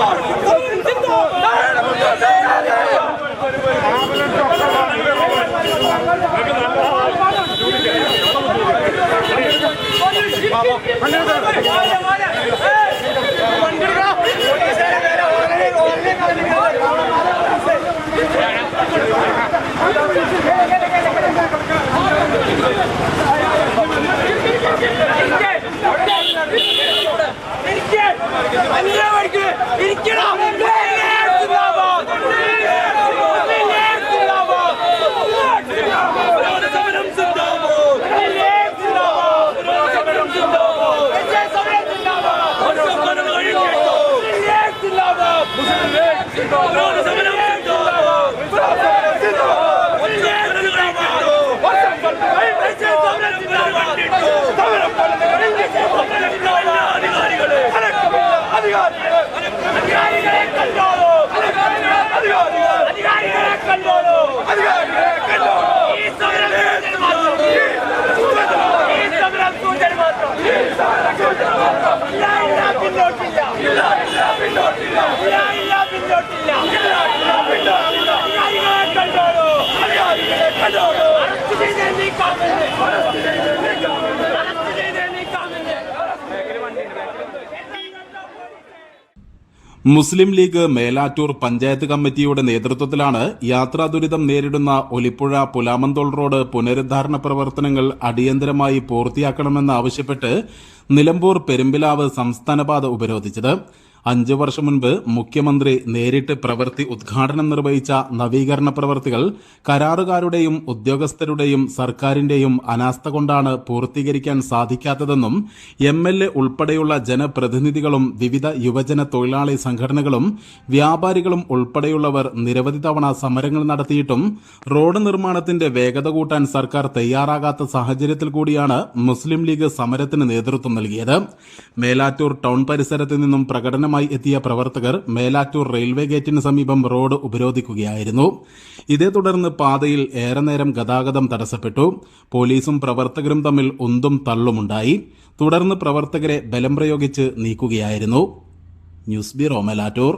Lord. Muslim League Melattur panchayat കമ്മിറ്റിയുടെ നേതൃത്വത്തിലാണ് യാത്രാ ദുരിതം നേരിടുന്ന ഒലിപ്പുഴ പുലാമന്തോൾ റോഡ് പുനരുദ്ധാരണ പ്രവർത്തനങ്ങൾ അടിയന്തരമായി പൂർത്തിയാക്കണമെന്നാവശ്യപ്പെട്ട് നിലമ്പൂർ പെരുമ്പിലാവ് സംസ്ഥാനപാത ഉപരോധിച്ചത്. അഞ്ചു വർഷം മുൻപ് മുഖ്യമന്ത്രി നേരിട്ട് പ്രവൃത്തി ഉദ്ഘാടനം നിർവഹിച്ച നവീകരണ പ്രവർത്തികൾ കരാറുകാരുടെയും ഉദ്യോഗസ്ഥരുടെയും സർക്കാരിന്റെയും അനാസ്ഥ കൊണ്ടാണ് പൂർത്തീകരിക്കാൻ സാധിക്കാത്തതെന്നും എം എൽ എ ഉൾപ്പെടെയുള്ള ജനപ്രതിനിധികളും വിവിധ യുവജന തൊഴിലാളി സംഘടനകളും വ്യാപാരികളും ഉൾപ്പെടെയുള്ളവർ നിരവധി തവണ സമരങ്ങൾ നടത്തിയിട്ടും റോഡ് നിർമ്മാണത്തിന്റെ വേഗത കൂട്ടാൻ സർക്കാർ തയ്യാറാകാത്ത സാഹചര്യത്തിൽ കൂടിയാണ് മുസ്ലിം ലീഗ് സമരത്തിന് നേതൃത്വം നൽകിയത്. മേലാറ്റൂർ ടൗൺ പരിസരത്ത് നിന്നും പ്രകടനമായി എത്തിയ പ്രവർത്തകർ മേലാറ്റൂർ റെയിൽവേ ഗേറ്റിന് സമീപം റോഡ് ഉപരോധിക്കുകയായിരുന്നു. ഇതേ തുടർന്ന് പാതയിൽ ഏറെ നേരം ഗതാഗതം തടസ്സപ്പെട്ടു. പോലീസും പ്രവർത്തകരും തമ്മിൽ ഉന്തും തള്ളുമുണ്ടായി. തുടർന്ന് പ്രവർത്തകരെ ബലം പ്രയോഗിച്ച് നീക്കുകയായിരുന്നു. News bureau Melattur.